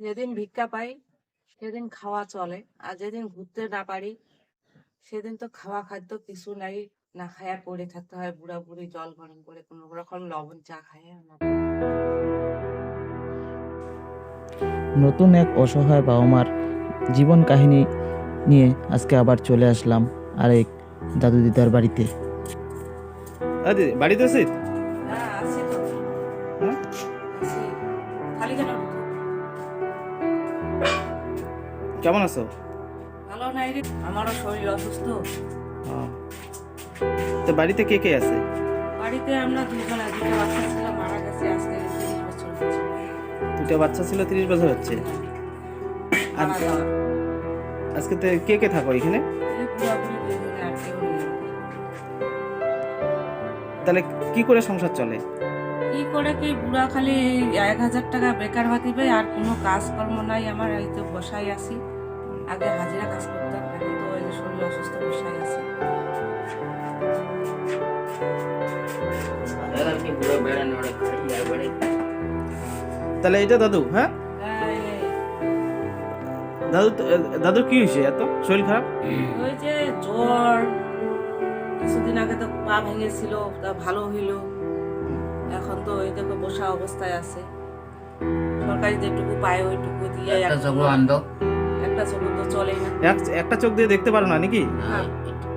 যেদিন ভিক্ষা পাই সেদিন খাওয়া চলে। আর যেদিন ঘুরতে না পারি সেদিন তো খাওয়া খাদ্য কিছু নাই না খায়া পড়ে থাকতে হয় বুড়া বুড়ি জল গরম করে কোনো রকম লবণ চা খায় নতুন এক অসহায় বাবা মার জীবন কাহিনী নিয়ে আজকে আবার চলে আসলাম আরেক দাদু দিদার বাড়িতে। বাড়িতে আছিস? হ্যাঁ আছি তো। হ্যাঁ? আছি। খালি কেন? কেমন আছো? ভালো নাই রে আমারও শরীর অসুস্থ। তো বাড়িতে কে কে আছে? বাড়িতে আমরা দুজন দুটো বাচ্চা ছিল মারা গেছে আজকে তিরিশ বছর হচ্ছে। দুটো বাচ্চা ছিল তিরিশ বছর হচ্ছে? আর আজকে তো কে কে থাকো এখানে? তাহলে কি করে সংসার চলে? কি করে কি বুড়া খালি এক হাজার টাকা বেকার ভাতি পাই আর কোনো কাজকর্ম নাই আমার এই তো বসাই আছি। আগে হাজিরা কাজ করতাম এখন তো ওই যে শরীর অসুস্থ বসাই আছি। তাহলে এটা দাদু হ্যাঁ? হ্যাঁ, এই- দাদু তো- দাদুর কি হয়েছে এত? শরীর খারাপ? ওই যে জ্বর কিছুদিন আগে তো পা ভেঙেছিল তা ভালো হইল। এখন তো ওই দেখো বসা অবস্থায় আছে। সরকারি যেটুকু পায় ওইটুকু দিয়ে একটা চক্র আনতো একটা চোখ তো চলেই না। এক- একটা চোখ দিয়ে দেখতে পারো না নাকি? হ্যাঁ।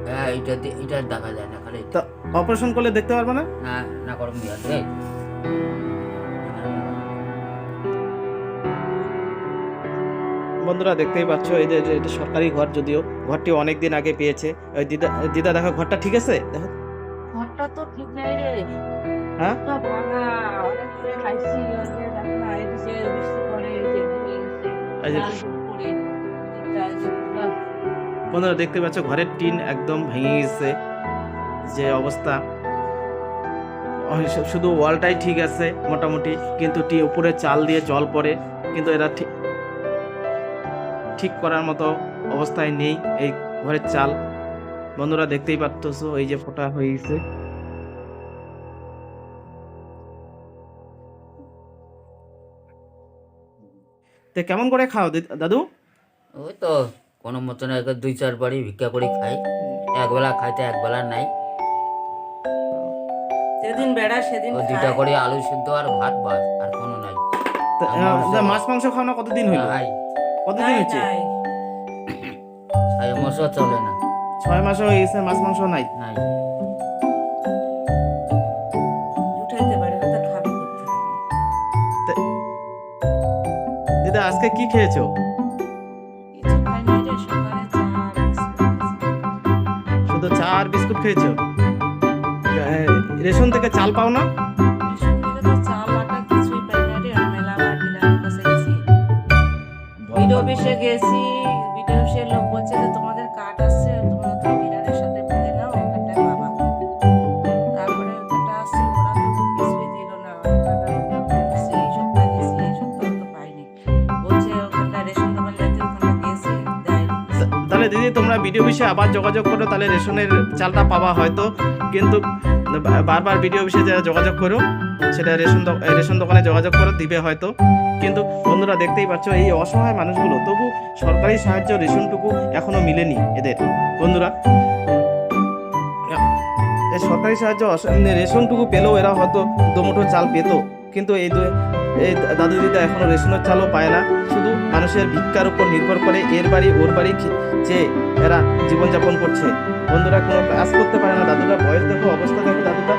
হ্যাঁ এটা এটা দেখা যায় না খালি তা অপারেশন করলে দেখতে পারবে না? না না করো মিয়া রে বন্ধুরা দেখতেই পাচ্ছ এই যে যে এটা সরকারি ঘর যদিও ঘরটি অনেক দিন আগে পেয়েছে। ওই দিদা দিদা দেখো ঘরটা ঠিক আছে? দেখো। ঘরটা তো ঠিক নাই রে। হ্যাঁ? বন্ধুরা দেখতে পাচ্ছ ঘরের টিন একদম ভেঙে গেছে। যে অবস্থা। শুধু ওয়ালটাই ঠিক আছে মোটামুটি। কিন্তু টি উপরে চাল দিয়ে জল পড়ে। কিন্তু এরা ঠিক ঠিক করার মতো অবস্থায় নেই এই ঘরের চাল। বন্ধুরা দেখতেই পারতেছো এই যে ফোটা হয়ে গেছে। তো কেমন করে খাও দাদু? ওই তো কোনো মতন দুই চার বাড়ি ভিক্ষা করে খাই। একবেলা খাইতে একবেলা নাই। যেদিন বেড়া সেদিন দুইটা করে আলু সিদ্ধ আর ভাত বাস আর কোনো নাই। তা, মাছ মাংস খাও না কতদিন হইল? নাই। কতদিন হয়েছে ছয় মাসও চলে না। ছয় মাস হয়ে গেছে মাছ মাংস নাই? নাই। আজকে কি খেয়েছো। শুধু চা আর বিস্কুট খেয়েছো রেশন থেকে চাল পাও না গেছি। বিডিও অফিসে লোক বলছে যে তোমাদের তাহলে দিদি, তোমরা ভিডিও অফিসে আবার যোগাযোগ করো, তাহলে রেশনের চালটা পাওয়া হয়তো। কিন্তু বারবার ভিডিও বিষয়ে যারা যোগাযোগ করো, সেটা রেশন রেশন দোকানে যোগাযোগ করো, দিবে হয়তো। কিন্তু বন্ধুরা, দেখতেই পাচ্ছ, এই অসহায় মানুষগুলো, তবু সরকারি সাহায্য রেশনটুকু এখনও মিলেনি এদের। বন্ধুরা সরকারি সাহায্য রেশনটুকু পেলেও এরা হয়তো দুমুঠো চাল পেত। কিন্তু এই এই দাদু দিদা এখনও রেশনের চালও পায় না। শুধু মানুষের ভিক্ষার উপর নির্ভর করে এর বাড়ি ওর বাড়ি চেয়ে এরা জীবনযাপন করছে। বন্ধুরা কোনো কাজ করতে পারে না। দাদুরা বয়স দেখো অবস্থা দেখো দাদুটা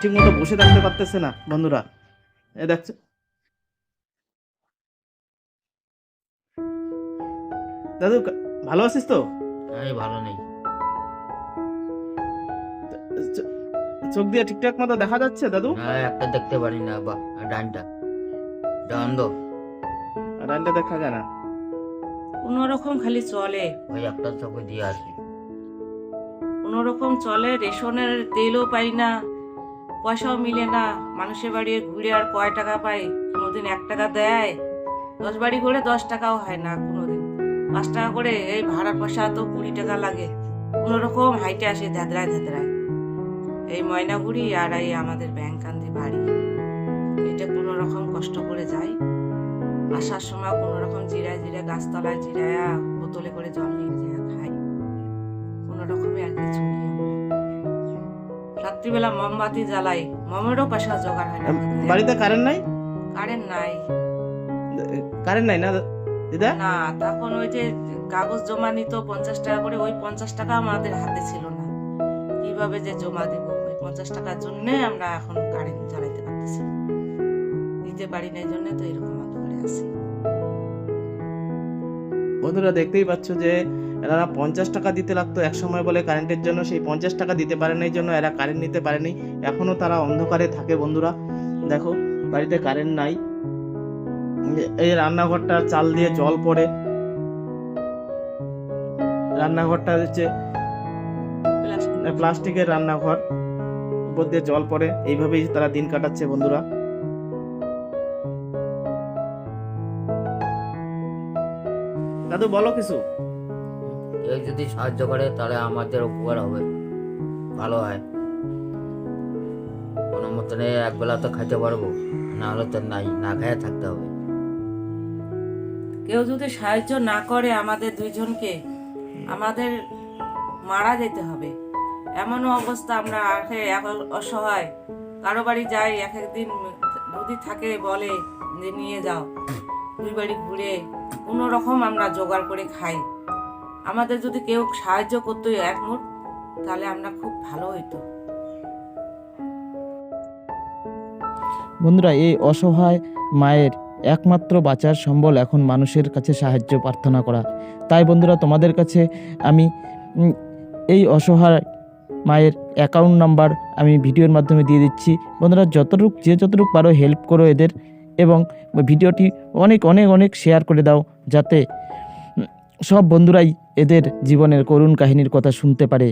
ঠিক মতো বসে থাকতে পারতেছে না বন্ধুরা। এ দেখছ। দাদু ভালো আছিস তো? আমি ভালো নেই। চোখ দিয়ে ঠিকঠাক মতো দেখা যাচ্ছে দাদু? একটা দেখতে পারি না বা ডানটা। ডান দো দেখা যায় না। কোনো রকম খালি চলে। ওই একটা চোখে দিয়ে আসি। কোনো রকম চলে রেশনের তেলও পাই না পয়সাও মিলে না মানুষের বাড়ি ঘুরে আর কয় টাকা পাই কোনোদিন এক টাকা দেয় দশ বাড়ি ঘুরে দশ টাকাও হয় না কোনোদিন। পাঁচ টাকা করে এই ভাড়া পয়সা তো কুড়ি টাকা লাগে। কোনো রকম হাইটে আসে ধাদরায় ধাদরায় এই ময়নাগুড়ি আর এই আমাদের ব্যাংক আন্দি বাড়ি। এটা কোনো রকম কষ্ট করে যাই আসার সময় কোনো রকম জিরায় জিরায় গাছতলায় জিরায়া বোতলে করে জল নিয়ে যায় খাই। কোনো রকমে আর কিছু রাত্রিবেলা মোমবাতি জ্বালাই মমেরও পয়সা জোগাড় হয় না বাড়িতে কারেন্ট নাই? কারেন্ট নাই। কারেন্ট নাই না দিদা? না তখন ওই যে কাগজ জমা নিত পঞ্চাশ টাকা করে ওই পঞ্চাশ টাকা আমাদের হাতে ছিল না। কীভাবে যে জমা দিব? ওই পঞ্চাশ টাকার জন্য আমরা এখন কারেন্ট চালাইতে পারতেছি না। দিতে পারি না এই জন্য তো এরকম অন্ধকারে আছি বন্ধুরা দেখতেই পাচ্ছ যে এরা পঞ্চাশ টাকা দিতে লাগতো এক সময় বলে কারেন্টের জন্য সেই পঞ্চাশ টাকা দিতে পারে নাই জন্য এরা কারেন্ট নিতে পারেনি। এখনও তারা অন্ধকারে থাকে বন্ধুরা। দেখো বাড়িতে কারেন্ট নাই। এই রান্নাঘরটা চাল দিয়ে জল পড়ে। রান্নাঘরটা হচ্ছে প্লাস্টিকের রান্নাঘর। উপর দিয়ে জল পড়ে। এইভাবেই তারা দিন কাটাচ্ছে বন্ধুরা। দাদু বলো কিছু। কেউ যদি সাহায্য করে তাহলে আমাদের উপকার হবে। ভালো হয়। কোনো মতনে একবেলা তো খাইতে পারব না হলে তো নাই না খেয়ে থাকতে হবে। কেউ যদি সাহায্য না করে আমাদের দুইজনকে আমাদের মারা যেতে হবে। এমনও অবস্থা আমরা আখে এক অসহায়। কারও বাড়ি যাই এক একদিন যদি থাকে বলে যে নিয়ে যাও। দুই বাড়ি ঘুরে কোনো রকম আমরা জোগাড় করে খাই। আমাদের যদি কেউ সাহায্য করতো এক মুঠ, তাহলে আমরা খুব ভালো হইতো। বন্ধুরা, এই অসহায় মায়ের একমাত্র বাঁচার সম্বল এখন মানুষের কাছে সাহায্য, প্রার্থনা করা। তাই বন্ধুরা, তোমাদের কাছে আমি এই অসহায় মায়ের অ্যাকাউন্ট নাম্বার আমি ভিডিওর মাধ্যমে দিয়ে দিচ্ছি। বন্ধুরা, যতটুক, যে যতটুক পারো হেল্প করো এদের। এবং ভিডিওটি অনেক অনেক অনেক শেয়ার করে দাও যাতে সব বন্ধুরাই এদের জীবনের করুণ কাহিনীর কথা শুনতে পারে।